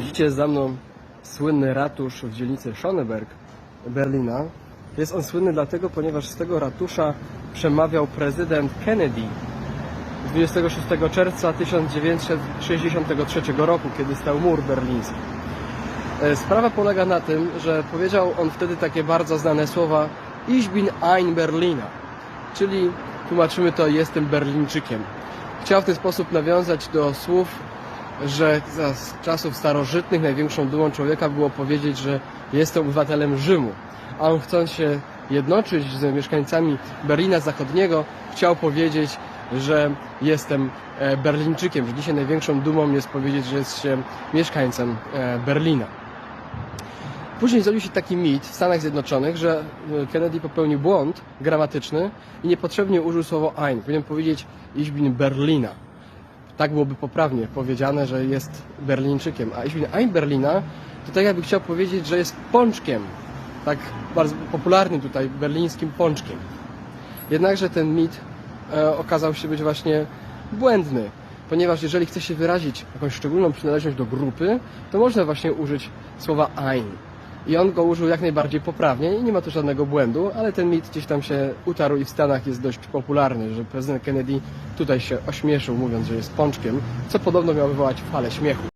Widzicie za mną słynny ratusz w dzielnicy Schöneberg Berlina. Jest on słynny dlatego, ponieważ z tego ratusza przemawiał prezydent Kennedy 26 czerwca 1963 roku, kiedy stał mur berliński. E, Sprawa polega na tym, że powiedział on wtedy takie bardzo znane słowa Ich bin ein Berliner, czyli tłumaczymy to jestem Berlińczykiem. Chciał w ten sposób nawiązać do słów, że za czasów starożytnych największą dumą człowieka było powiedzieć, że jestem obywatelem Rzymu. A on chcąc się jednoczyć z mieszkańcami Berlina Zachodniego, chciał powiedzieć, że jestem e, Berlińczykiem, że dzisiaj największą dumą jest powiedzieć, że jest się mieszkańcem e, Berlina. Później zrobił się taki mit w Stanach Zjednoczonych, że e, Kennedy popełnił błąd gramatyczny i niepotrzebnie użył słowa ein. Powinien powiedzieć ich bin Berlina. Tak byłoby poprawnie powiedziane, że jest Berlińczykiem. A bin ein Berlina to tak jakby chciał powiedzieć, że jest pączkiem. Tak bardzo popularnym tutaj berlińskim pączkiem. Jednakże ten mit e, okazał się być właśnie błędny, ponieważ jeżeli chce się wyrazić jakąś szczególną przynależność do grupy, to można właśnie użyć słowa ein. I on go użył jak najbardziej poprawnie i nie ma tu żadnego błędu, ale ten mit gdzieś tam się utarł i w Stanach jest dość popularny, że prezydent Kennedy tutaj się ośmieszył mówiąc, że jest pączkiem, co podobno miało wywołać falę śmiechu.